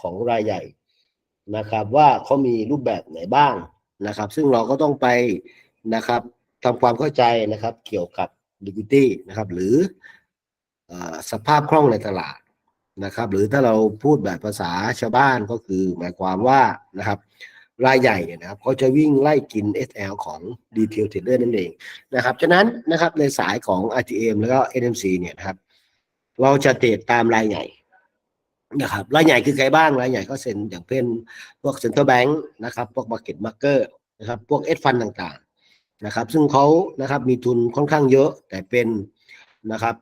ของรายใหญ่นะครับ ว่าเขามีรูปแบบไหนบ้างนะครับ ซึ่งเราก็ต้องไปนะครับทำความเข้าใจนะครับเกี่ยวกับ liquidity นะครับ หรืออสภาพคล่องในตลาดนะครับ หรือถ้าเราพูดแบบภาษาชาวบ้านก็คือ หมายความว่านะครับรายใหญ่เนี่ยนะครับเขาจะวิ่งไล่กิน SL ของ Retail Trader นั่นเองนะครับ ฉะนั้นนะครับในสายของ RTM แล้วก็ NMC เนี่ยนะครับ เราจะเทรดตามรายใหญ่ นะครับรายใหญ่คือใครบ้างรายใหญ่ก็เซ็นอย่างเป็นพวก Central Bank นะครับพวก Market Maker นะครับพวก S Fund ต่างๆนะครับซึ่งเขานะครับมีทุนค่อนข้างเยอะแต่เป็นนะครับ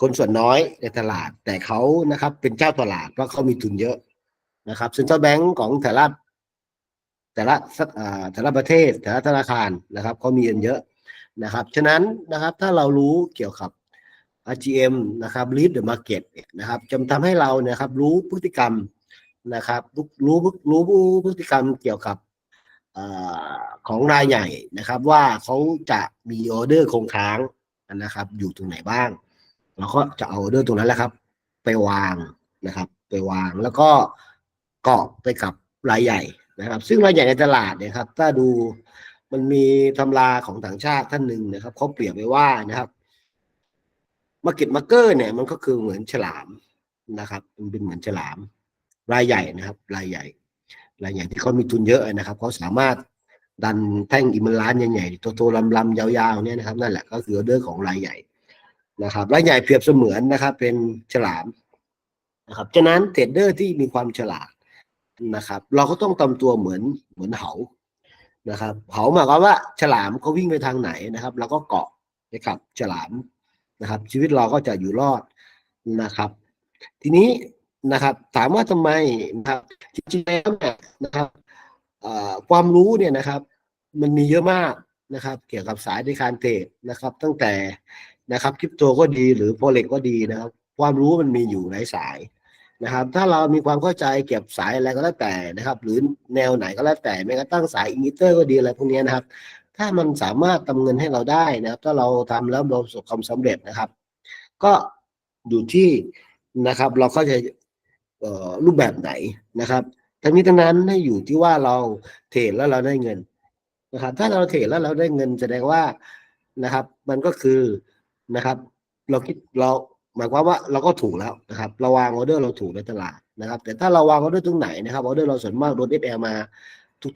คนส่วนน้อยในตลาด แต่เขานะครับเป็นเจ้าตลาดเพราะเขามีทุนเยอะนะครับ Central Bank ของแต่ละแต่ละสักแต่ละประเทศแต่ละธนาคารนะครับเขามีเงินเยอะนะครับ ฉะนั้นนะครับถ้าเรารู้เกี่ยวกับ RGM นะครับ lead the market นะครับจะทำให้เราเนี่ยครับรู้พฤติกรรมนะครับรู้รู้รู้พฤติกรรมเกี่ยวกับอของรายใหญ่นะครับ ว่าเขาจะมีออเดอร์คงค้างนะครับ อยู่ตรงไหนบ้างเราก็จะเอาออเดอร์ตรงนั้นแหละครับ ไปวางนะครับ ไปวางแล้วก็เกาะไปกับรายใหญ่นะครับ ซึ่งรายใหญ่ในตลาดเนี่ยครับ ถ้าดูมันมีตำราของต่างชาติท่านหนึ่งนะครับเขาเปรียบไว้ว่านะครับ มาเก็ตมาร์เกอร์เนี่ยมันก็คือเหมือนฉลามนะครับ มันเป็นเหมือนฉลาม รายใหญ่นะครับ รายใหญ่ รายใหญ่ที่เขามีทุนเยอะนะครับเขาสามารถดันแท่งอิมร้านใหญ่ๆโตๆลำๆยาวๆเนี่ยนะครับนั่นแหละก็คือออเดอร์ของรายใหญ่นะครับรายใหญ่เปรียบเสมือนนะครับ เป็นฉลามนะครับฉะนั้นเทรดเดอร์ที่มีความฉลาดนะครับ เราก็ต้องทำตัวเหมือนเหมือนเหานะครับเหาหมายความว่าฉลามเขาวิ่งไปทางไหนนะครับเราก็เกาะไปกับฉลาม นะครับ ชีวิตเราก็จะอยู่รอดนะครับ ทีนี้นะครับ ถามว่าทำไมนะครับจริงๆแล้วเนี่ยนะครับความรู้เนี่ยนะครับ มันมีเยอะมากนะครับ เกี่ยวกับสายในการเทรดนะครับ ตั้งแต่นะครับคริปโตก็ดีหรือโพเล็กก็ดีนะครับ ความรู้มันมีอยู่หลายสายนะครับ ถ้าเรามีความเข้าใจเก็บสายอะไรก็แล้วแต่นะครับ หรือแนวไหนก็แล้วแต่แม้กระทั่งสายอินิเตอร์ก็ดีอะไรพวกนี้นะครับ ถ้ามันสามารถทำเงินให้เราได้นะครับ ถ้าเราทำแล้วเราประสบความสำเร็จนะครับ ก็อยู่ที่นะครับ เราเข้าใจรูปแบบไหนนะครับ ทั้งนี้ทั้งนั้นให้อยู่ที่ว่าเราเทรดแล้วเราได้เงินนะครับ ถ้าเราเทรดแล้วเราได้เงินแสดงว่านะครับ มันก็คือนะครับ เราคิดเราหมายความว่าเราก็ถูกแล้วนะครับ เราวางออเดอร์เราถูกในตลาดนะครับ แต่ถ้าเราวางออเดอร์ตรงไหนนะครับออเดอร์เราส่วนมากโดนเอฟแอมา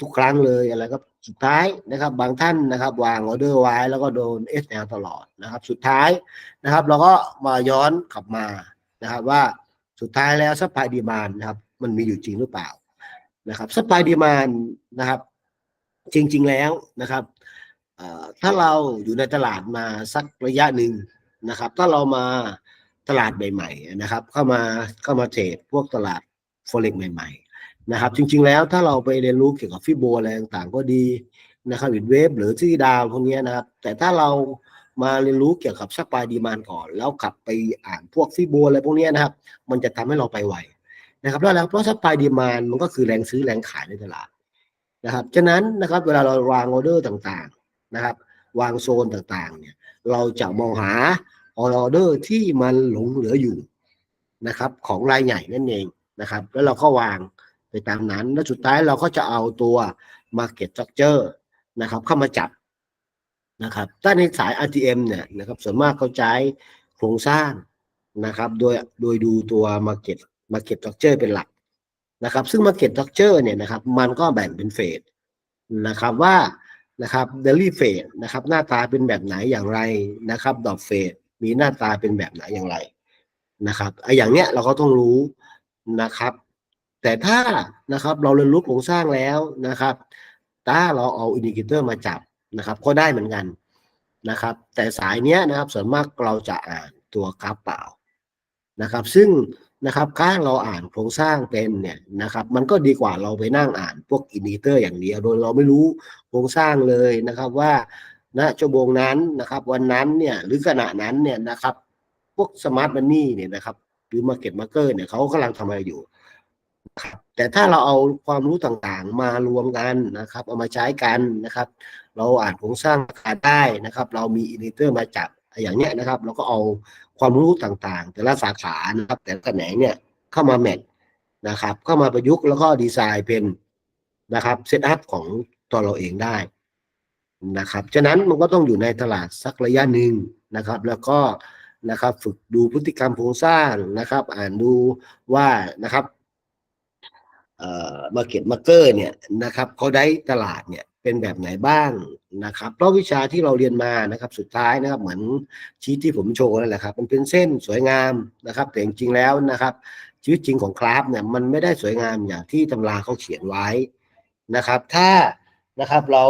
ทุก ๆ ครั้งเลยอะไรก็สุดท้ายนะครับ บางท่านนะครับ วางออเดอร์ไว้แล้วก็โดนเอฟแอตลอดนะครับ สุดท้ายนะครับ เราก็มาย้อนกลับมานะครับว่าสุดท้ายแล้วซัพพลายดีมานนะครับ มันมีอยู่จริงหรือเปล่านะครับซัพพลายดีมานนะครับ จริง ๆ แล้วนะครับถ้าเราอยู่ในตลาดมาสักระยะหนึ่งนะครับ ถ้าเรามาตลาดใหม่ ๆ นะครับ เข้ามาเข้ามาเทรดพวกตลาดโฟเร็กใหม่ ๆ นะครับ จริง ๆ แล้วถ้าเราไปเรียนรู้เกี่ยวกับฟิโบอะไรต่างๆก็ดีนะครับวิดเวฟหรือที่ดาวพวกนี้นะครับ แต่ถ้าเรามาเรียนรู้เกี่ยวกับซัพพลายดีมานก่อน แล้วกลับไปอ่านพวกฟิโบอะไรพวกนี้นะครับ มันจะทำให้เราไปไวนะครับแล้วแล้วเพราะซัพพลายดีมานมันก็คือแรงซื้อแรงขายในตลาดนะครับฉะนั้นนะครับเวลาเราวางออเดอร์ต่างๆนะครับ วางโซนต่างๆเนี่ยเราจะมองหาออเดอร์ที่มันหลงเหลืออยู่นะครับ ของรายใหญ่นั่นเองนะครับ แล้วเราก็วาง ไปตามนั้น แล้วสุดท้ายเราก็จะเอาตัว Market Structure นะครับ เข้ามาจับนะครับ ถ้าในสาย RTM เนี่ยนะครับ ส่วนมากเขาใช้โครงสร้างนะครับ โดยโดยดูตัว Market Market Structure เป็นหลักนะครับ ซึ่ง Market Structure เนี่ยนะครับ มันก็แบ่งเป็นเฟสนะครับว่านะครับเดลี่เฟสนะครับ หน้าตาเป็นแบบไหนอย่างไรนะครับดอทเฟสมีหน้าตาเป็นแบบไหนอย่างไรนะครับไออย่างเนี้ยเราก็ต้องรู้นะครับ แต่ถ้านะครับเราเรียนรู้โครงสร้างแล้วนะครับ ถ้าเราเอาอินดิเคเตอร์มาจับนะครับ ก็ได้เหมือนกันนะครับ แต่สายเนี้ยนะครับส่วนมากเราจะอ่านตัวกราฟเปล่านะครับ ซึ่งนะครับการเราอ่านโครงสร้างเป็นเนี่ยนะครับ มันก็ดีกว่าเราไปนั่งอ่านพวกอินดิเคเตอร์อย่างเดียวโดยเราไม่รู้โครงสร้างเลยนะครับว่าณชั่วโมงนั้นนะครับ วันนั้นเนี่ยหรือขณะนั้นเนี่ยนะครับ พวกสมาร์ทมันนี่เนี่ยนะครับ หรือมาเก็ตมาร์เกอร์เนี่ยเขากำลังทำอะไรอยู่ แต่ถ้าเราเอาความรู้ต่างๆ มารวมกันนะครับ เอามาใช้กันนะครับ เราอ่านโครงสร้างราคาได้นะครับ เรามีอินดิเตอร์มาจับอย่างเนี้ยนะครับ เราก็เอาความรู้ต่างๆ แต่ละสาขานะครับ แต่ละแขนงเนี่ยเข้ามาแมทนะครับ เข้ามาประยุกต์แล้วก็ดีไซน์เป็นนะครับเซตอัพของตัวเราเองได้นะครับ ฉะนั้นมันก็ต้องอยู่ในตลาดสักระยะหนึ่งนะครับ แล้วก็นะครับฝึกดูพฤติกรรมโครงสร้างนะครับ อ่านดูว่านะครับ มาเก็ตมาเกอร์เนี่ยนะครับเขาได้ตลาดเนี่ยเป็นแบบไหนบ้างนะครับเพราะวิชาที่เราเรียนมานะครับสุดท้ายนะครับเหมือนชีทที่ผมโชว์นั่นแหละครับมันเป็นเส้นสวยงามนะครับแต่จริงๆแล้วนะครับ ชีวิตจริงของคราฟเนี่ยมันไม่ได้สวยงามอย่างที่ตำราเขาเขียนไว้นะครับ ถ้านะครับเรา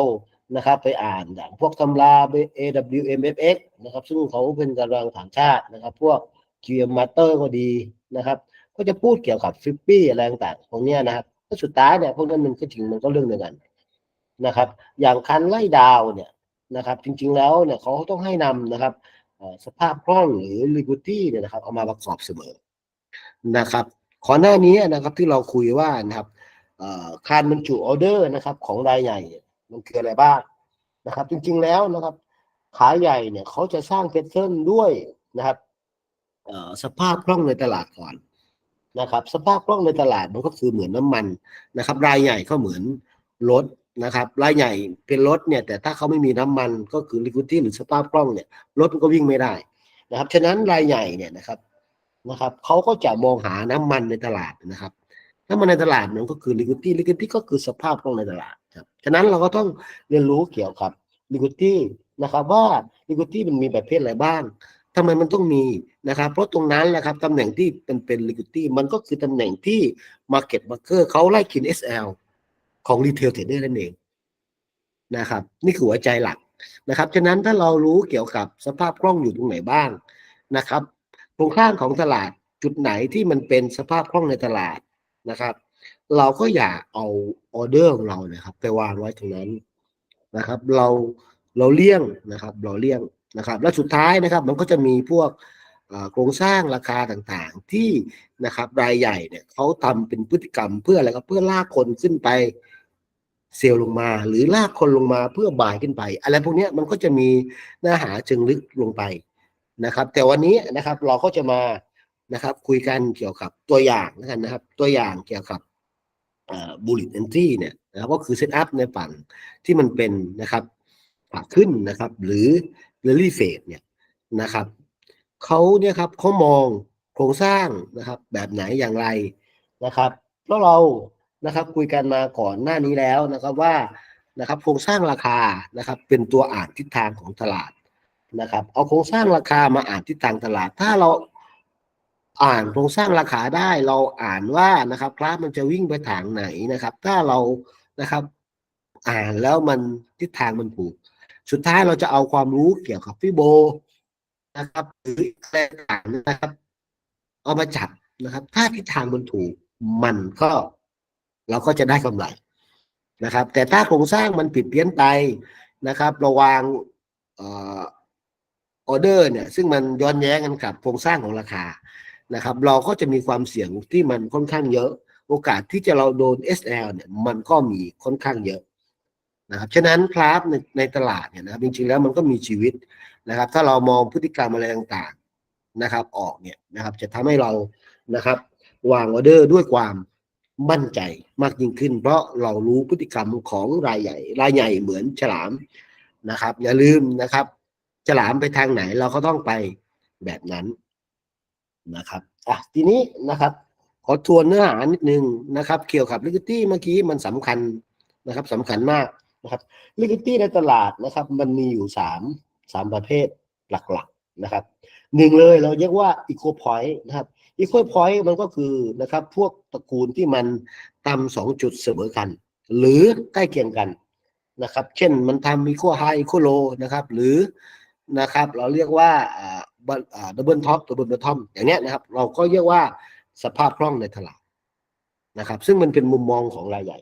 นะครับไปอ่านอย่างพวกตำรา AWMFX นะครับซึ่งเขาเป็นตารางต่างชาตินะครับ พวก GM Master ก็ดีนะครับ ก็จะพูดเกี่ยวกับฟิปปี้อะไรต่างๆพวกนี้นะครับก็สุดท้ายเนี่ยพวกนั้นมันก็จริงมันก็เรื่องเดียวกันนะครับ อย่างคันไล่ดาวเนี่ยนะครับ จริงๆแล้วเนี่ยเขาต้องให้นำนะครับสภาพคล่องหรือ liquidity เนี่ยนะครับเอามาประกอบเสมอนะครับขอหน้านี้นะครับที่เราคุยว่านะครับเอ่อการบรรจุออเดอร์นะครับ ของรายใหญ่เนี่ยมันคืออะไรบ้างนะครับ จริงๆแล้วนะครับ ขายใหญ่เนี่ยเขาจะสร้างเพชเทิร์นด้วยนะครับสภาพคล่องในตลาดก่อน นะครับ สภาพคล่องในตลาดมันก็คือเหมือนน้ำมันนะครับ รายใหญ่ก็เหมือนรถนะครับ รายใหญ่เป็นรถเนี่ย แต่ถ้าเขาไม่มีน้ำมันก็คือ liquidity หรือสภาพคล่องเนี่ยรถมันก็วิ่งไม่ได้นะครับ ฉะนั้นรายใหญ่เนี่ยนะครับนะครับเขาก็จะมองหาน้ำมันในตลาดนะครับน้ำมันในตลาดมันก็คือ liquidity liquidity ก็คือสภาพคล่องในตลาดครับฉะนั้นเราก็ต้องเรียนรู้เกี่ยวกับ liquidity นะครับว่า liquidity มันมีประเภทอะไรบ้าง ทำไมมันต้องมีนะครับ เพราะตรงนั้นแหละครับตำแหน่งที่เป็นเป็น liquidity มันก็คือตำแหน่งที่ market maker เขาไล่กิน SL ของ retail trader นั่นเองนะครับ นี่คือหัวใจหลักนะครับฉะนั้นถ้าเรารู้เกี่ยวกับสภาพคล่องอยู่ตรงไหนบ้างนะครับโครงข้างของตลาดจุดไหนที่มันเป็นสภาพคล่องในตลาดนะครับ เราก็อย่าเอาออเดอร์ของเราเนี่ยครับไปวางไว้ตรงนั้นนะครับ เราเราเลี่ยงนะครับ เราเลี่ยง นะครับ และสุดท้ายนะครับมันก็จะมีพวกโครงสร้างราคาต่างๆ ที่นะครับรายใหญ่เนี่ยเขาทำเป็นพฤติกรรมเพื่ออะไรครับเพื่อลากคนขึ้นไปเซลล์ลงมา หรือลากคนลงมาเพื่อบายขึ้นไป อะไรพวกนี้มันก็จะมีเนื้อหาเชิงลึกลงไปนะครับ แต่วันนี้นะครับเราก็จะมานะครับ คุยกันเกี่ยวกับตัวอย่างแล้วกันนะครับ ตัวอย่างเกี่ยวกับบูลลิตเอนทรีเนี่ยนะครับก็คือเซตอัพในฝั่งที่มันเป็นนะครับขาขึ้นนะครับ หรือ เรลลี่เฟสเนี่ยนะครับเขาเนี่ยครับเขามองโครงสร้างนะครับ แบบไหนอย่างไรนะครับเพราะเรานะครับคุยกันมาก่อนหน้านี้แล้วนะครับว่านะครับโครงสร้างราคานะครับเป็นตัวอ่านทิศทางของตลาดนะครับ เอาโครงสร้างราคามาอ่านทิศทางตลาด ถ้าเราอ่านโครงสร้างราคาได้เราอ่านว่านะครับกราฟมันจะวิ่งไปทางไหนนะครับ ถ้าเรานะครับ อ่านแล้วมันทิศทางมันถูก สุดท้ายเราจะเอาความรู้เกี่ยวกับฟิโบนะครับหรืออะไรต่างๆนะครับ เอามาจับนะครับ ถ้าทิศทางมันถูกมันก็ เราก็จะได้กำไรนะครับ แต่ถ้าโครงสร้างมันผิดเพี้ยนไปนะครับระวางออออเดอร์เนี่ย ซึ่งมันย้อนแย้งกันกับโครงสร้างของราคานะครับ เราก็จะมีความเสี่ยงที่มันค่อนข้างเยอะ โอกาสที่จะเราโดน SL เนี่ยมันก็มีค่อนข้างเยอะ นะครับฉะนั้นคราฟในในตลาดเนี่ยนะครับจริงๆแล้วมันก็มีชีวิตนะครับ ถ้าเรามองพฤติกรรมอะไรต่างๆนะครับ ออกเนี่ยนะครับ จะทำให้เรานะครับ วางออเดอร์ด้วยความมั่นใจมากยิ่งขึ้น เพราะเรารู้พฤติกรรมของรายใหญ่ รายใหญ่เหมือนฉลามนะครับ อย่าลืมนะครับ ฉลามไปทางไหนเราก็ต้องไปแบบนั้นนะครับอะทีนี้นะครับขอทวนเนื้อหานิดนึงนะครับ เกี่ยวกับ liquidity เมื่อกี้มันสำคัญนะครับสำคัญมาก นะครับ liquidity ในตลาดนะครับ มันมีอยู่สามสามประเภทหลักๆนะครับหนึ่งเลยเราเรียกว่า equal point นะครับ equal point มันก็คือนะครับพวกตระกูลที่มันต่ำสองจุดเสมอกัน หรือใกล้เคียงกันนะครับ เช่นมันทำ equal high equal low นะครับ หรือนะครับ เราเรียกว่าดับเบิลท็อปดับเบิลบอททอมอย่างเนี้ยนะครับ เราก็เรียกว่าสภาพคล่องในตลาดนะครับ ซึ่งมันเป็นมุมมองของรายใหญ่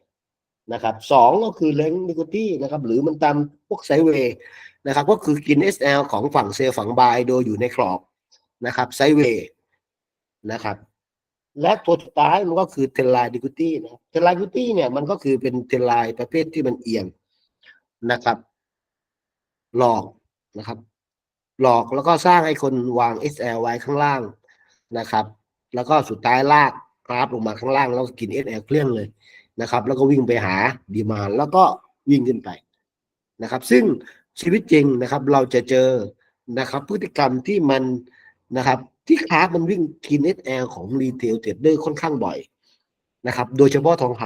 นะครับสองก็คือเลงนิโคตี้นะครับหรือมันตามพวกไซเวย์นะครับก็คือกิน SL ของฝั่งเซลล์ฝั่งบายโดยอยู่ในกรอบนะครับไซเวย์นะครับและตัวสุดท้ายมันก็คือเทลไลดิคูตี้นะเทลไลดิคูตี้เนี่ยมันก็คือเป็นเทลไลประเภทที่มันเอียงนะครับ หลอกนะครับ หลอกแล้วก็สร้างให้คนวาง SL ไว้ข้างล่างนะครับ แล้วก็สุดท้ายลากกราฟลงมาข้างล่างแล้วก็กิน SL เคลื่อนเลย นะครับ แล้วก็วิ่งไปหาดีมานแล้วก็วิ่งขึ้นไปนะครับ ซึ่งชีวิตจริงนะครับ เราจะเจอนะครับ พฤติกรรมที่มันนะครับที่ครามันวิ่งกิน SL ของรีเทลเทรดเดอร์ค่อนข้างบ่อยนะครับ โดยเฉพาะทองค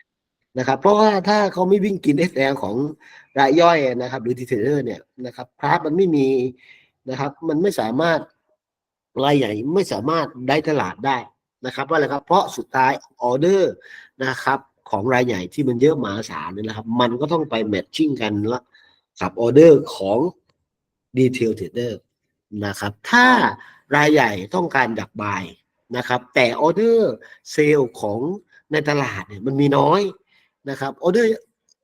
ำนะครับ เพราะว่าถ้าเขาไม่วิ่งกิน SL ของรายย่อยนะครับ หรือดีเทรดเดอร์เนี่ยนะครับคราฟมันไม่มีนะครับ มันไม่สามารถรายใหญ่ไม่สามารถได้ตลาดได้นะครับว่าอะไรครับ เพราะสุดท้ายออเดอร์นะครับ ของรายใหญ่ที่มันเยอะมหาศาลเนี่ยนะครับ มันก็ต้องไปแมทชิ่งกันละกับออเดอร์ของดีเทลเทรดเดอร์นะครับ ถ้ารายใหญ่ต้องการดักบายนะครับ แต่ออเดอร์เซลล์ของในตลาดเนี่ยมันมีน้อยนะครับออเดอร์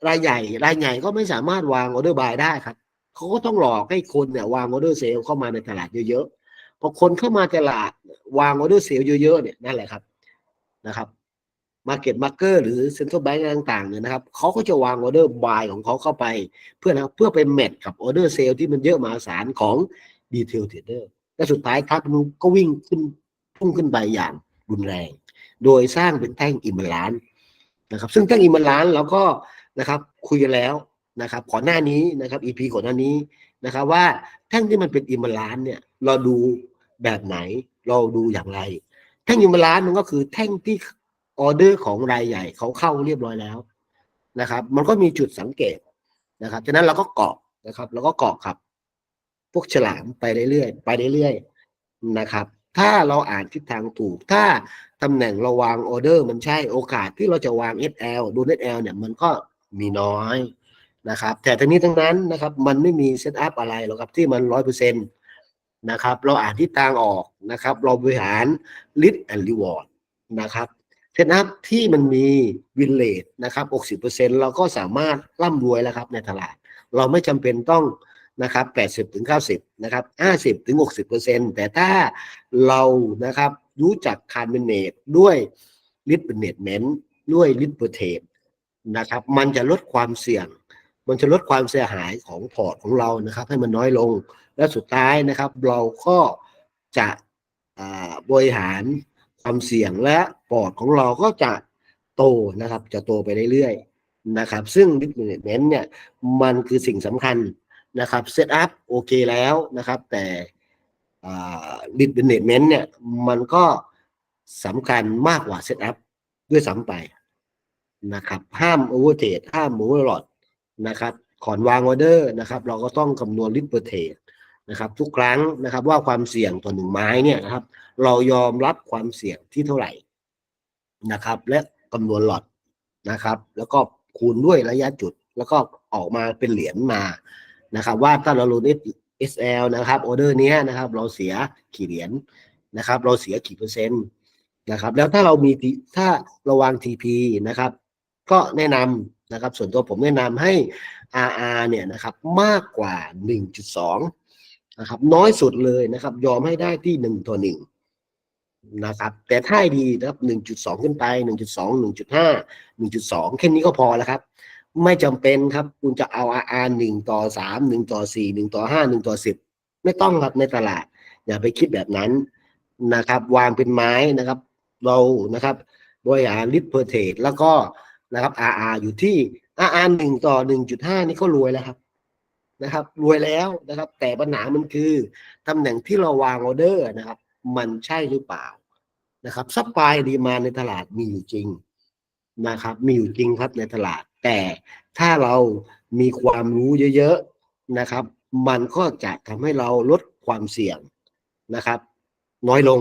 รายใหญ่รายใหญ่ก็ไม่สามารถวางออเดอร์บายได้ครับเขาก็ต้องหลอกให้คนเนี่ยวางออเดอร์เซลล์เข้ามาในตลาดเยอะๆพอคนเข้ามาตลาดวางออเดอร์เซลล์เยอะๆเนี่ยนั่นแหละครับนะครับ มาเก็ตมาร์เกอร์หรือเซ็นทรัลแบงก์ต่างๆเนี่ยนะครับเขาก็จะวางออเดอร์บายของเขาเข้าไป เพื่อนะเพื่อไปแมทกับออเดอร์เซลล์ที่มันเยอะมหาศาลของดีเทลเทรดเดอร์และสุดท้ายครับมันก็วิ่งขึ้นพุ่งขึ้นไปอย่างรุนแรง โดยสร้างเป็นแท่งอิมบาลานนะครับซึ่งแท่งอิมบาลานเราก็นะครับคุยกันแล้วนะครับก่อนหน้านี้นะครับ EP ก่อนหน้านี้นะครับว่าแท่งที่มันเป็นอิมบาลานเนี่ยเราดูแบบไหนเราดูอย่างไร แท่งอิมบาลานมันก็คือแท่งที่ ออเดอร์ของรายใหญ่เขาเข้าเรียบร้อยแล้วนะครับ มันก็มีจุดสังเกตนะครับฉะนั้นเราก็เกาะนะครับเราก็เกาะครับ พวกฉลามไปเรื่อยๆไปเรื่อยๆนะครับ ถ้าเราอ่านทิศทางถูก ถ้าตำแหน่งเราวางออเดอร์ มันใช่โอกาสที่เราจะวาง SL ดู SL เนี่ยมันก็มีน้อยนะครับ แต่ทั้งนี้ทั้งนั้นนะครับ มันไม่มีเซตอัพอะไรหรอกครับที่มันร้อยเปอร์เซ็นต์นะครับ เราอ่านทิศทางออกนะครับ เราบริหาร Risk and Reward นะครับ เซตอัพที่มันมีวินเลทนะครับ 60%เราก็สามารถร่ำรวยแล้วครับในตลาด เราไม่จำเป็นต้องนะครับ 80ถึง90 นะครับ 50ถึง60%แต่ถ้าเรานะครับรู้จักคาร์เมเนตด้วยลิทเบเนตเมนต์ด้วยลิทเบอร์เทนนะครับ มันจะลดความเสี่ยง มันจะลดความเสียหายของพอร์ตของเรานะครับ ให้มันน้อยลงและสุดท้ายนะครับ เราก็จะบริหาร ความเสี่ยงและพอร์ตของเราก็จะโตนะครับ จะโตไปเรื่อยๆนะครับ ซึ่งลิทเบเนตเมนต์เนี่ยมันคือสิ่งสำคัญนะครับเซตอัพโอเคแล้วนะครับ แต่ลิดเบเนตเมนต์เนี่ยมันก็สำคัญมากกว่าเซตอัพด้วยซ้ำไปนะครับ ห้ามโอเวอร์เทรดห้ามโอเวอร์ลอดนะครับก่อนวางออเดอร์นะครับ เราก็ต้องคำนวณลิดเปอร์เทรด นะครับทุกครั้งนะครับว่าความเสี่ยงต่อหนึ่งไม้เนี่ยนะครับ เรายอมรับความเสี่ยงที่เท่าไหร่นะครับ และคำนวณหลอดนะครับ แล้วก็คูณด้วยระยะจุด แล้วก็ออกมาเป็นเหรียญมานะครับ ว่าถ้าเราลง SL นะครับออเดอร์นี้นะครับ เราเสียกี่เหรียญนะครับ เราเสียกี่เปอร์เซ็นต์นะครับ แล้วถ้าเรามีถ้าราวาง TP นะครับ ก็แนะนำนะครับ ส่วนตัวผมแนะนำให้ RR เนี่ยนะครับ มากกว่า 1.2 นะครับน้อยสุดเลยนะครับ ยอมให้ได้ที่1ต่อ1นะครับ แต่ถ้าดีนะครับ1.2ขึ้นไป1.2 1.5 1.2แค่นี้ก็พอแล้วครับ ไม่จำเป็นครับ คุณจะเอา RR หนึ่งต่อสามหนึ่งต่อสี่หนึ่งต่อห้าหนึ่งต่อสิบไม่ต้องครับในตลาด อย่าไปคิดแบบนั้นนะครับ วางเป็นไม้นะครับ เรานะครับบริหารลิตเพอร์เทดแล้วก็นะครับ RR อาอยู่ที่ RR หนึ่งต่อหนึ่งจุดห้านี่ก็รวยแล้วครับ นะครับ รวยแล้วนะครับ แต่ปัญหามันคือตำแหน่งที่เราวางออเดอร์นะครับ มันใช่หรือเปล่านะครับซัพพลายดีมาในตลาดมีอยู่จริงนะครับ มีอยู่จริงครับในตลาด แต่ถ้าเรามีความรู้เยอะๆนะครับ มันก็จะทำให้เราลดความเสี่ยงนะครับ น้อยลง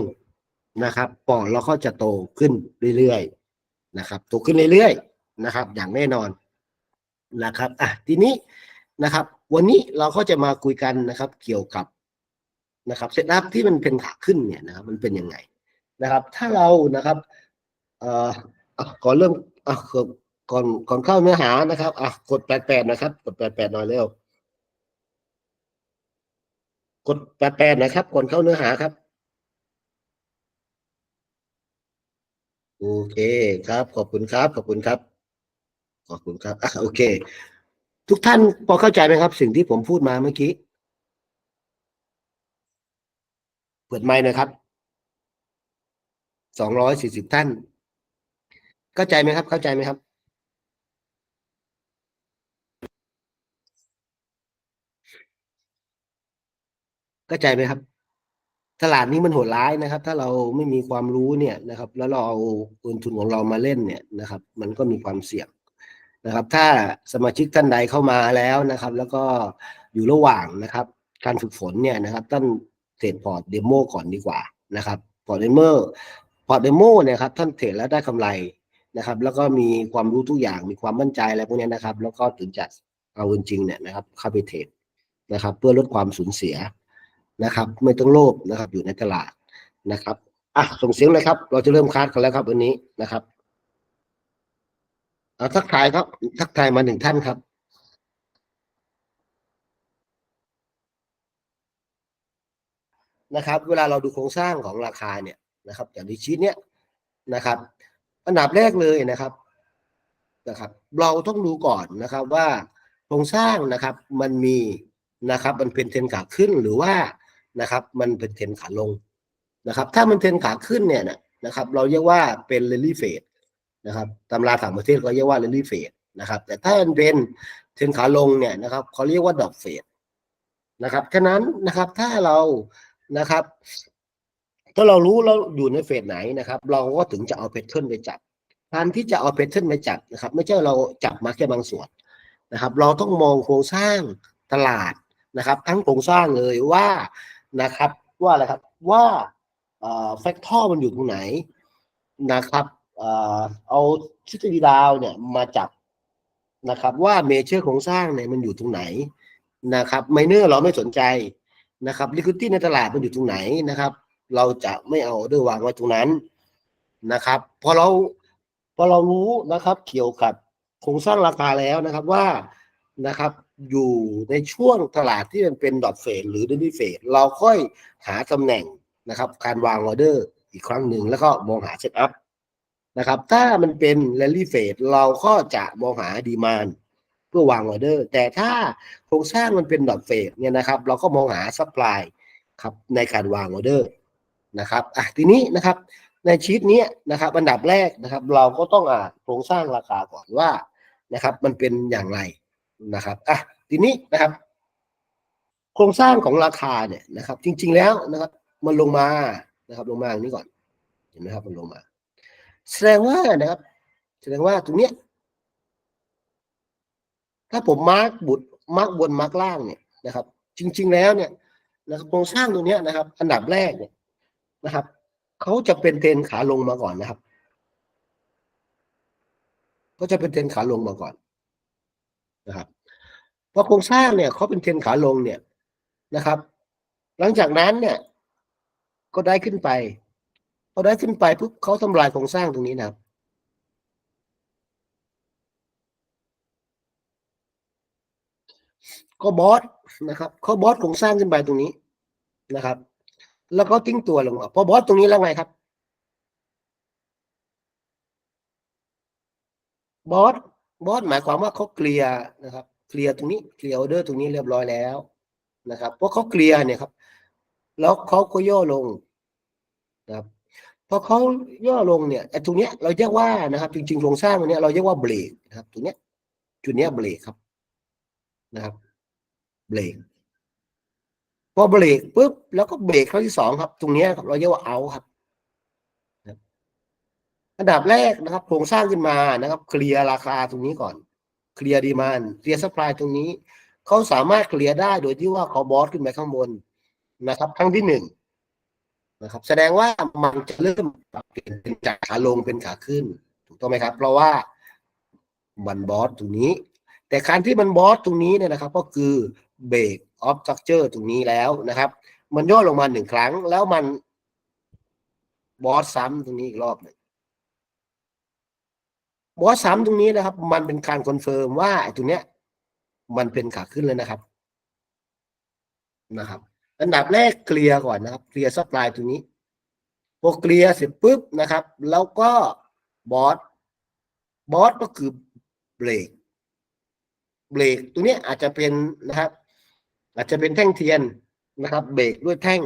นะครับปอดเราก็จะโตขึ้นเรื่อยๆนะครับ โตขึ้นเรื่อยๆนะครับ อย่างแน่นอนนะครับอะทีนี้นะครับ วันนี้เราก็จะมาคุยกันนะครับ เกี่ยวกับนะครับเซตอัพที่มันเป็นขาขึ้นเนี่ยนะครับมันเป็นยังไงนะครับ ถ้าเรานะครับเอ่อก่อนเริ่มอะก่อนก่อนเข้าเนื้อหานะครับอะกดแปดแปดนะครับ กดแปดแปดหน่อยเร็วกดแปดแปดนะครับ ก่อนเข้าเนื้อหาครับโอเคครับ ขอบคุณครับ ขอบคุณครับ ขอบคุณครับอะโอเค ทุกท่านพอเข้าใจไหมครับ สิ่งที่ผมพูดมาเมื่อกี้ เปิดไมค์หนะครับ สองร้อยสี่สิบท่าน เข้าใจไหมครับ เข้าใจไหมครับ เข้าใจไหมครับ ตลาดนี้มันโหดร้ายนะครับ ถ้าเราไม่มีความรู้เนี่ยนะครับ แล้วเราเอาเงินทุนของเรามาเล่นเนี่ยนะครับ มันก็มีความเสี่ยง นะครับ ถ้าสมาชิกท่านใดเข้ามาแล้วนะครับ แล้วก็อยู่ระหว่างนะครับ การฝึกฝนเนี่ยนะครับท่านเทรดพอร์ตเดโมก่อนดีกว่านะครับพอร์ตเดโมพอร์ตเดโมเนี่ยครับท่านเทรดแล้วได้กำไรนะครับ แล้วก็มีความรู้ทุกอย่างมีความมั่นใจอะไรพวกนี้นะครับ แล้วก็ถึงจะเอาจริงเนี่ยนะครับเข้าไปเทรดนะครับ เพื่อลดความสูญเสียนะครับ ไม่ต้องโลภนะครับอยู่ในตลาดนะครับอะส่งเสียงเลยครับ เราจะเริ่มคลาสกันแล้วครับวันนี้นะครับ เอาทักทายครับ ทักทายมาหนึ่งท่านครับ นะครับ เวลาเราดูโครงสร้างของราคาเนี่ยนะครับอย่างที่ชี้เนี่ยนะครับ อันดับแรกเลยนะครับนะครับ เราต้องดูก่อนนะครับว่าโครงสร้างนะครับมันมีนะครับ มันเป็นเทนขาขึ้นหรือว่านะครับ มันเป็นเทนขาลงนะครับ ถ้ามันเทนขาขึ้นเนี่ยนะครับ เราเรียกว่าเป็นเรลลี่เฟส นะครับตำราต่างประเทศเขาเรียกว่าเรลลี่เฟสนะครับแต่ถ้ามันเป็นเทรนขาลงเนี่ยนะครับเขาเรียกว่าดอกเฟสนะครับฉะนั้นนะครับถ้าเรานะครับ ถ้าเรารู้เราอยู่ในเฟสไหนนะครับ เราก็ถึงจะเอาแพทเทิร์นไปจับการที่จะเอาแพทเทิร์นไปจับนะครับ ไม่ใช่เราจับมาแค่บางส่วนนะครับ เราต้องมองโครงสร้างตลาดนะครับ ทั้งโครงสร้างเลยว่านะครับ ว่าอะไรครับว่าเอ่อแฟกทอร์มันอยู่ตรงไหนนะครับ เอาทฤษฎีดาวเนี่ยมาจับนะครับ ว่าเมเจอร์โครงสร้างเนี่ยมันอยู่ตรงไหนนะครับไมเนอร์เราไม่สนใจนะครับลิควิตี้ในตลาดมันอยู่ตรงไหนนะครับ เราจะไม่เอาออเดอร์วางไว้ตรงนั้นนะครับพอเราพอเรารู้นะครับเกี่ยวกับโครงสร้างราคาแล้วนะครับว่านะครับอยู่ในช่วงตลาดที่มันเป็นดอทเฟสหรือดลิเฟสเราค่อยหาตำแหน่งนะครับ การวางออเดอร์อีกครั้งหนึ่งแล้วก็มองหาเซตอัพ นะครับ ถ้ามันเป็นแรลลี่เฟสเราก็จะมองหาดีมานเพื่อวางออเดอร์ แต่ถ้าโครงสร้างมันเป็นดอทเฟสเนี่ยนะครับ เราก็มองหาซัพพลายครับในการวางออเดอร์นะครับอะทีนี้นะครับในชีตนี้นะครับอันดับแรกนะครับ เราก็ต้องอ่านโครงสร้างราคาก่อนว่านะครับ มันเป็นอย่างไรนะครับอะทีนี้นะครับ โครงสร้างของราคาเนี่ยนะครับ จริง ๆแล้วนะครับ มันลงมานะครับ ลงมาอย่างนี้ก่อนเห็นไหมครับมันลงมา แสดงว่านะครับ แสดงว่าตรงเนี้ย ถ้าผมมาร์กบุตรมาร์กบนมาร์กล่างเนี่ยนะครับ จริง ๆ แล้วเนี่ยนะครับโครงสร้างตรงเนี้ยนะครับ อันดับแรกเนี่ยนะครับเขาจะเป็นเทรนขาลงมาก่อนนะครับก็จะเป็นเทรนขาลงมาก่อนนะครับพอโครงสร้างเนี่ยเขาเป็นเทรนขาลงเนี่ยนะครับ หลังจากนั้นเนี่ย ก็ได้ขึ้นไป พอได้ขึ้นไปปุ๊บเขาทำลายโครงสร้างตรงนี้นะครับ ก็บอสนะครับเขาบอสโครงสร้างขึ้นไปตรงนี้นะครับ แล้วก็ทิ้งตัวลงมาพอบอสตรงนี้แล้วไงครับ บอสบอสหมายความว่าเขาเคลียร์นะครับ เคลียร์ตรงนี้เคลียร์ออเดอร์ตรงนี้เรียบร้อยแล้วนะครับเพราะเขาเคลียร์เนี่ยครับ แล้วเขาก็ย่อลงนะครับ พอเขาย่อลงเนี่ยไอ้ตรงเนี้ยเราเรียกว่านะครับ จริงๆโครงสร้างตรงเนี้ยเราเรียกว่าเบรกนะครับตรงเนี้ยจุดเนี้ยเบรกครับนะครับเบรกพอเบรกปุ๊บแล้วก็เบรกครั้งที่สองครับ ตรงเนี้ยครับเราเรียกว่าเอาครับอันดับแรกนะครับ โครงสร้างขึ้นมานะครับ เคลียร์ราคาตรงนี้ก่อน เคลียร์ดีมานเคลียร์ซัพพลายตรงนี้เขาสามารถเคลียร์ได้โดยที่ว่าเขาบอสขึ้นไปข้างบนนะครับ ครั้งที่หนึ่ง นะครับ แสดงว่ามันจะเริ่มปรับเปลี่ยนเป็นจากขาลงเป็นขาขึ้น ถูกต้องไหมครับ เพราะว่ามันบอสตรงนี้ แต่การที่มันบอสตรงนี้เนี่ยนะครับ ก็คือเบรกออฟสตรัคเจอร์ตรงนี้แล้วนะครับ มันย่อลงมาหนึ่งครั้ง แล้วมันบอสซ้ำตรงนี้อีกรอบหนึ่งบอสซ้ำตรงนี้นะครับ มันเป็นการคอนเฟิร์มว่าไอ้ตรงเนี้ย มันเป็นขาขึ้นเลยนะครับนะครับ อันดับแรกเคลียร์ก่อนนะครับเคลียร์ซัพพลายตรงนี้พอเคลียร์เสร็จปุ๊บนะครับ แล้วก็บอสบอสก็คือเบรกเบรกตรงเนี้อาจจะเป็นนะครับ อาจจะเป็นแท่งเทียนนะครับ เบรกด้วยแท่ง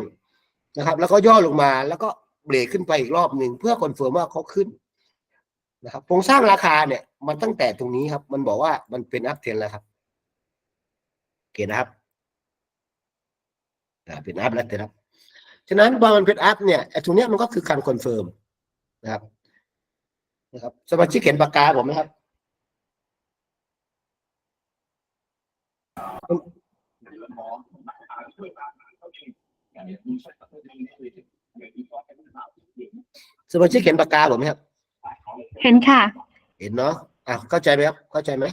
นะครับ แล้วก็ย่อลงมาแล้วก็เบรกขึ้นไปอีกรอบหนึ่งเพื่อคอนเฟิร์มว่าเขาขึ้นนะครับโครงสร้างราคาเนี่ย มันตั้งแต่ตรงนี้ครับ มันบอกว่ามันเป็นอัพเทนแล้วครับโอเคนะครับ เป็นอัพแล้วนะครับฉะนั้นพอมันเป็นอัพเนี่ยไอ้ตรงเนี้ยมันก็คือการคอนเฟิร์มนะครับนะครับสมาชิกเห็นปากกาผมไหมครับสมาชิกเห็นปากกาผมไหมครับ เห็นค่ะ เห็นเนาะอะเข้าใจไหมครับ เข้าใจไหม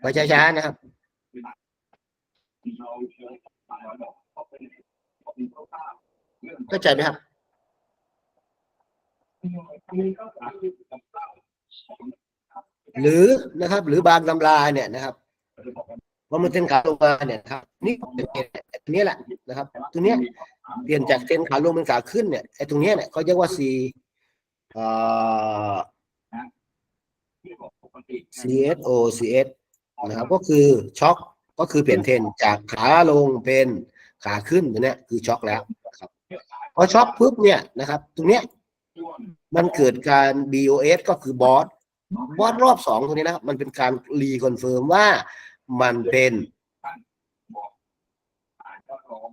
ไปช้าๆนะครับ เข้าใจไหมครับหรือนะครับ หรือบางตำราเนี่ยนะครับว่ามันเป็นขาลงมาเนี่ยครับ นี่ตรงนี้แหละนะครับ ตัวเนี้ยเปลี่ยนจากเส้นขาลงเป็นขาขึ้นเนี่ยไอ้ตรงเนี้ยเนี่ยเขาเรียกว่า C เอ่อ CSO CS นะครับก็คือช็อคก็คือเปลี่ยนเทรนจากขาลงเป็นขาขึ้นตัวเนี้ยคือช็อคแล้วนะครับพอช็อคปุ๊บเนี่ยนะครับตรงเนี้ยมันเกิดการ BOS ก็คือบอสบอสรอบสองตรงนี้นะครับมันเป็นการรีคอนเฟิร์มว่ามันเป็น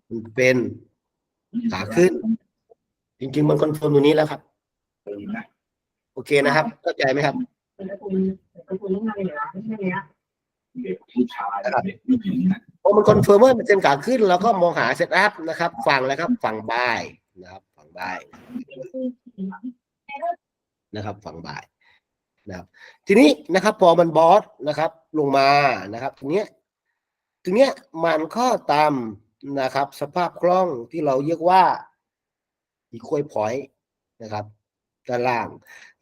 มันเป็นขาขึ้น จริง ๆ มันคอนเฟิร์มตรงนี้แล้วครับ โอเคนะครับ เข้าใจไหมครับ พอมันคอนเฟิร์มว่ามันเป็นขาขึ้นเราก็มองหาเซตอัพนะครับ ฝั่งแล้วครับ ฝั่งบายนะครับ ฝั่งบายนะครับ ฝั่งบายนะครับ ทีนี้นะครับ พอมันบอสนะครับ ลงมานะครับตรงเนี้ยตรงเนี้ยมันก็ตามนะครับ สภาพคล่องที่เราเรียกว่าอีคว l พอยต์นะครับด้านล่าง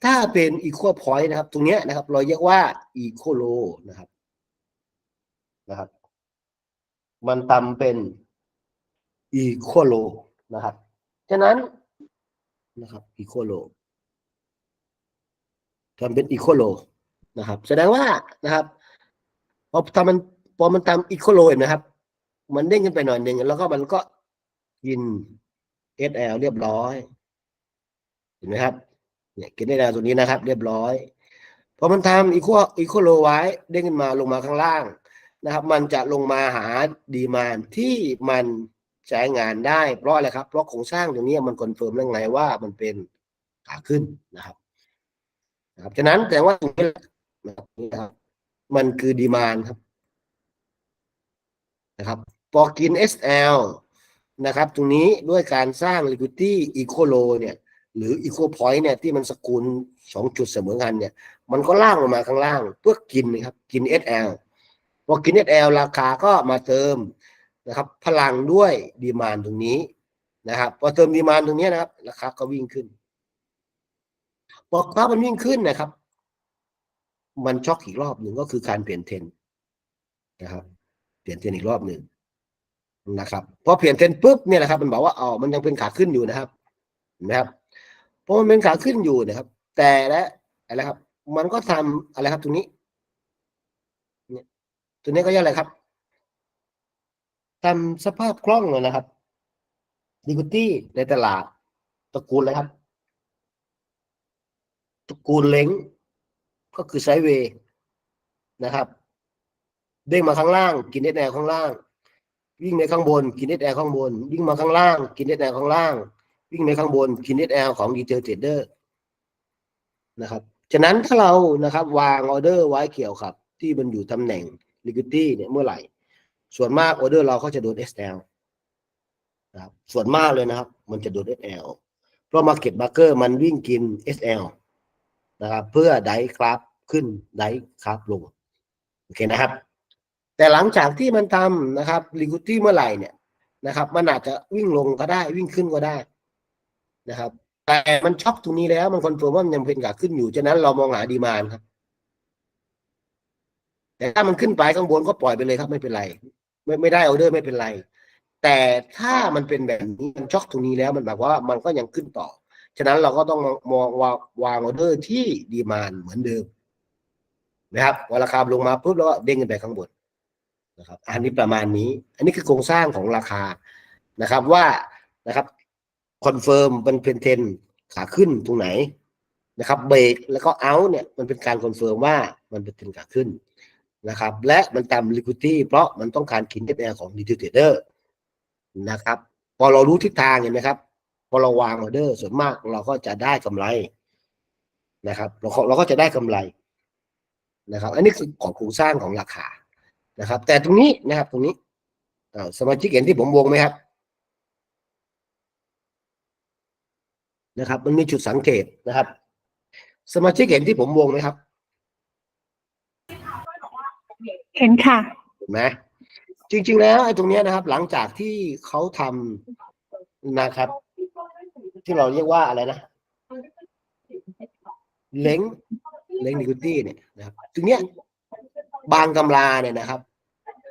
ถ้าเป็นอีคว l พอยต์นะครับ ตรงเนี้ยนะครับ เราเรียกว่าอีโคโลนะครับ นะครับ มันตำเป็นอีโคโลนะครับฉะนั้นนะครับอีโคโลทำเป็นอีโคโลนะครับ แสดงว่านะครับพอทำมันพอมันทำอีโคโลเห็นไหมครับ มันเด้งขึ้นไปหน่อยหนึ่งแล้วก็มันก็กิน SL เรียบร้อยเห็นไหมครับเนี่ยกิน SL ตัวนี้นะครับ เรียบร้อยพอมันทำอีโคอีโคโลไว้เด้งขึ้นมาลงมาข้างล่าง นะครับ มันจะลงมาหาดีมานที่มันใช้งานได้เพราะอะไรครับ เพราะโครงสร้างตรงนี้มันคอนเฟิร์มแล้วไงว่ามันเป็นขาขึ้นนะครับนะครับฉะนั้นแต่ว่าตรงนี้นะครับ มันคือดีมานครับนะครับพอกิน SL นะครับ ตรงนี้ด้วยการสร้าง liquidity eco low เนี่ย หรือ eco point เนี่ย ที่มันสกุลสองจุดเสมอกันเนี่ย มันก็ล่างลงมาข้างล่าง เพื่อกินนะครับ กิน SL พอกิน SL ราคาก็มาเติมนะครับ พลังด้วยดีมานตรงนี้นะครับ พอเติมดีมานตรงนี้นะครับ ราคาก็วิ่งขึ้นพอถ้ามันวิ่งขึ้นนะครับ มันช็อกอีกรอบหนึ่งก็คือการเปลี่ยนเทรนนะครับ เปลี่ยนเทรนอีกรอบหนึ่งนะครับพอเปลี่ยนเทรนปุ๊บเนี่ยนะครับ มันบอกว่าอ๋อมันยังเป็นขาขึ้นอยู่นะครับเห็นไหมครับเพราะมันเป็นขาขึ้นอยู่นะครับ แต่และอะไรครับ มันก็ทำอะไรครับตรงนี้ ตัวนี้ก็เรียกอะไรครับทำสภาพคล่องเลยนะครับ liquidity ในตลาดตระกูลอะไรครับตระกูลเล้งก็คือไซเวย์นะครับเด้งมาข้างล่าง กินเน็ตแอร์ข้างล่าง วิ่งในข้างบน กินเน็ตแอร์ข้างบน วิ่งมาข้างล่าง กินเน็ตแอร์ข้างล่าง วิ่งในข้างบน กินเน็ตแอร์ของดีเทลเทรดเดอร์นะครับ ฉะนั้นถ้าเรานะครับ วางออเดอร์ไว้เกี่ยวกับ ที่มันอยู่ตำแหน่ง liquidity เนี่ยเมื่อไหร่ ส่วนมากออเดอร์เราก็จะโดน SL นะครับส่วนมากเลยนะครับ มันจะโดน SL เพราะ Market Maker มันวิ่งกิน SL นะครับเพื่อไดครับขึ้นไดครับลงโอเคนะครับ แต่หลังจากที่มันทำนะครับ liquidity เมื่อไหร่เนี่ยนะครับมันอาจจะวิ่งลงก็ได้วิ่งขึ้นก็ได้นะครับ แต่มันช็อกตรงนี้แล้วมันคอนเฟิร์มว่ามันยังเป็นขาขึ้นอยู่ฉะนั้นเรามองหาดีมานครับ แต่ถ้ามันขึ้นไปข้างบนก็ปล่อยไปเลยครับไม่เป็นไร ไม่ไม่ได้ออเดอร์ไม่เป็นไร แต่ถ้ามันเป็นแบบนี้มันช็อกตรงนี้แล้วมันแบบว่ามันก็ยังขึ้นต่อ ฉะนั้นเราก็ต้องมองวางวางออเดอร์ที่ดีมานเหมือนเดิมนะครับพอราคาลงมาปุ๊บแล้วก็เด้งขึ้นไปข้างบนนะครับ อันนี้ประมาณนี้ อันนี้คือโครงสร้างของราคานะครับว่านะครับคอนเฟิร์มมันเป็นเทนขาขึ้นตรงไหนนะครับเบรกแล้วก็เอาเนี่ยมันเป็นการคอนเฟิร์มว่ามันเป็นเทนขาขึ้น นะครับ และมันตาม liquidity เพราะมันต้องการกินเอของ retail trader นะครับ พอเรารู้ทิศทางเห็นไหมครับ พอเราวางออเดอร์ส่วนมากเราก็จะได้กำไรนะครับ เราเราก็จะได้กำไรนะครับ อันนี้คือของโครงสร้างของราคานะครับ แต่ตรงนี้นะครับ ตรงนี้อ่าสมาชิกเห็นที่ผมวงไหมครับนะครับ มันมีจุดสังเกตนะครับ สมาชิกเห็นที่ผมวงไหมครับ เห็นค่ะเห็นไหมจริง ๆ แล้วไอ้ตรงเนี้ยนะครับ หลังจากที่เขาทำนะครับ ที่เราเรียกว่าอะไรนะเล้งเล้งลิควิตี้เนี่ยนะครับตรงเนี้ยบางตำราเนี่ยนะครับ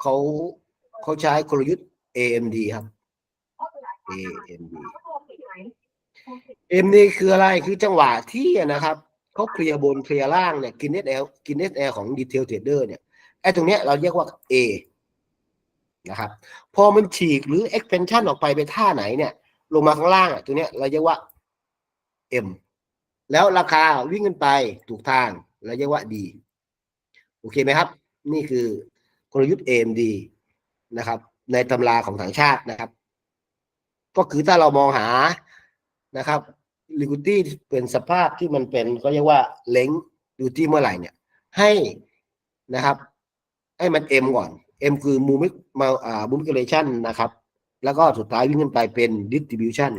เขาเขาใช้กลยุทธ์ AMD ครับ AMD AMD คืออะไรคือจังหวะที่นะครับเขาเคลียร์บนเคลียร์ล่างเนี่ยกินเอสแอลกินเอสแอลของดีเทลเทรดเดอร์เนี่ย ไอ้ตรงเนี้ยเราเรียกว่า A นะครับ พอมันฉีกหรือ expansion ออกไปไปท่าไหนเนี่ย ลงมาข้างล่างอะตัวเนี้ยเราเรียกว่า M แล้วราคาวิ่งขึ้นไปถูกทางเราเรียกว่า D โอเคไหมครับ นี่คือกลยุทธ์ AMD นะครับ ในตำราของต่างชาตินะครับ ก็คือถ้าเรามองหานะครับ liquidity เป็นสภาพที่มันเป็นก็เรียกว่าเล้งดูที่เมื่อไหร่เนี่ย ให้นะครับ ให้มัน M ก่อน M คือ moving มาอ่า moving นนะครับ แล้วก็สุดท้ายวิ่งขึ้นไปเป็น distribution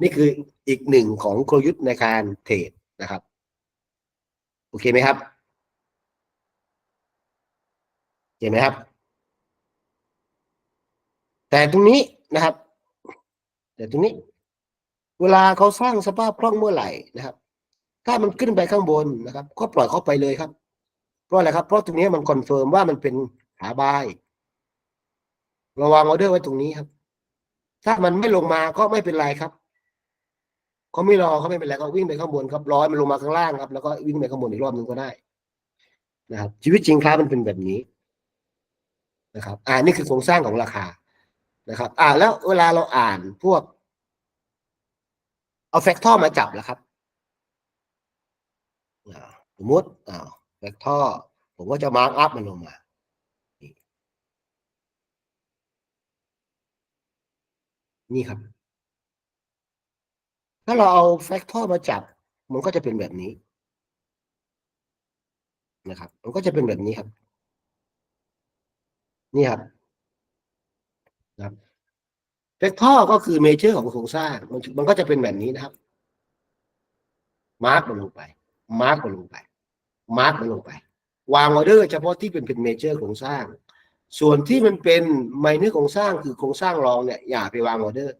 นี่คืออีกหนึ่งของกลยุทธ์ในการเทรดนะครับ โอเคไหมครับเห็นไหมครับ แต่ตรงนี้นะครับ แต่ตรงนี้ เวลาเขาสร้างสภาพคล่องเมื่อไหร่นะครับ ถ้ามันขึ้นไปข้างบนนะครับ ก็ปล่อยเขาไปเลยครับ เพราะอะไรครับเพราะตรงนี้มันคอนเฟิร์มว่ามันเป็นขาบายระวังออเดอร์ไว้ตรงนี้ครับ ถ้ามันไม่ลงมาก็ไม่เป็นไรครับเขาไม่รอเขาไม่เป็นไรก็วิ่งไปข้างบนครับร้อยมันลงมาข้างล่างครับ แล้วก็วิ่งไปข้างบนอีกรอบหนึ่งก็ได้ นะครับ ชีวิตจริงค้ามันเป็นแบบนี้นะครับ อ่านี่คือโครงสร้างของราคานะครับ อ่าแล้วเวลาเราอ่านพวก เอาแฟกทอมาจับแล้วครับสมมติอ่า แฟกทอผมก็จะมาร์กอัพมันลงมานี่ครับ ถ้าเราเอาแฟกทอมาจับ มันก็จะเป็นแบบนี้นะครับ มันก็จะเป็นแบบนี้ครับ นี่ครับนะครับแฟกทอก็คือเมเจอร์ของโครงสร้างมันมันก็จะเป็นแบบนี้นะครับ มาร์กมันลงไป มาร์กมันลงไป มาร์กมันลงไป วางออเดอร์เฉพาะที่เป็นเป็นเมเจอร์โครงสร้าง ส่วนที่มันเป็นไมเนอร์โครงสร้างคือโครงสร้างรองเนี่ยอย่าไปวางออเดอร์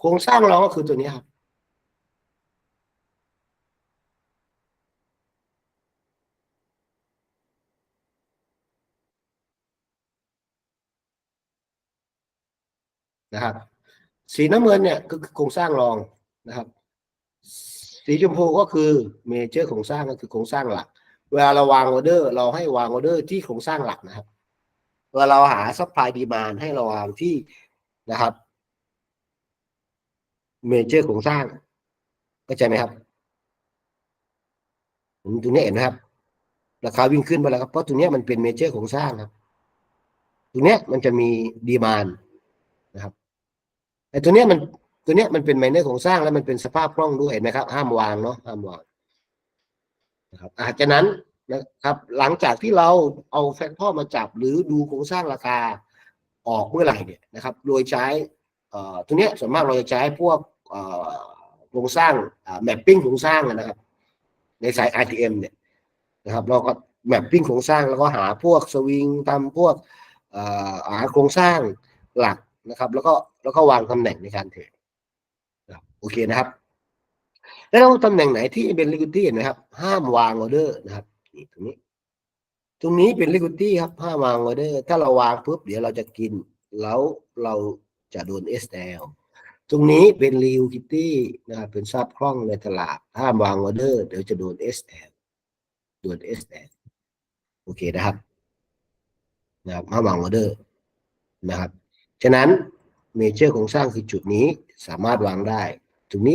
โครงสร้างรองก็คือตัวนี้ครับนะครับสีน้ำเงินเนี่ยก็คือโครงสร้างรองนะครับ สีชมพูก็คือเมเจอร์โครงสร้างก็คือโครงสร้างหลัก เวลาเราวางออเดอร์ เราให้วางออเดอร์ที่โครงสร้างหลักนะครับ เวลาเราหาซัพพลายดีมานให้เราวางที่นะครับเมเจอร์โครงสร้างเข้าใจไหมครับตรงนี้เห็นไหมครับ ราคาวิ่งขึ้นไปแล้วครับเพราะตรงนี้มันเป็นเมเจอร์โครงสร้างครับตรงนี้มันจะมีดีมานนะครับไอ้ตัวเนี้ยมันตัวเนี้ยมันเป็นไมเนอร์โครงสร้างแล้วมันเป็นสภาพคล่องด้วยเห็นไหมครับห้ามวางเนาะห้ามวาง นะครับอาจจะนั้นนะครับหลังจากที่เราเอาแฟกทอมาจับหรือดูโครงสร้างราคาออกเมื่อไหร่เนี่ยนะครับโดยใช้ตัวนี้ส่วนมากเราจะใช้พวกโครงสร้างแมปปิ้งโครงสร้างนะครับ ในสาย RTM เนี่ยนะครับเราก็แมปปิ้งโครงสร้างแล้วก็หาพวกสวิงทำพวกหาโครงสร้างหลักนะครับ แล้วก็แล้วก็วางตำแหน่งในการเทรดโอเคนะครับ แล้วตำแหน่งไหนที่เป็น liquidity นะครับ ห้ามวางออเดอร์นะครับนี่ตรงนี้ ตรงนี้เป็น liquidity ครับห้ามวางออเดอร์ ถ้าเราวางปุ๊บเดี๋ยวเราจะกิน แล้วเราจะโดน SL ตรงนี้เป็น liquidity นะครับ เป็นทรัพย์คล่องในตลาด ห้ามวางออเดอร์ เดี๋ยวจะโดน SL โดน SL โอเคนะครับ นะครับห้ามวางออเดอร์นะครับ ฉะนั้นเมเจอร์โครงสร้างคือจุดนี้สามารถวางได้ตรงนี้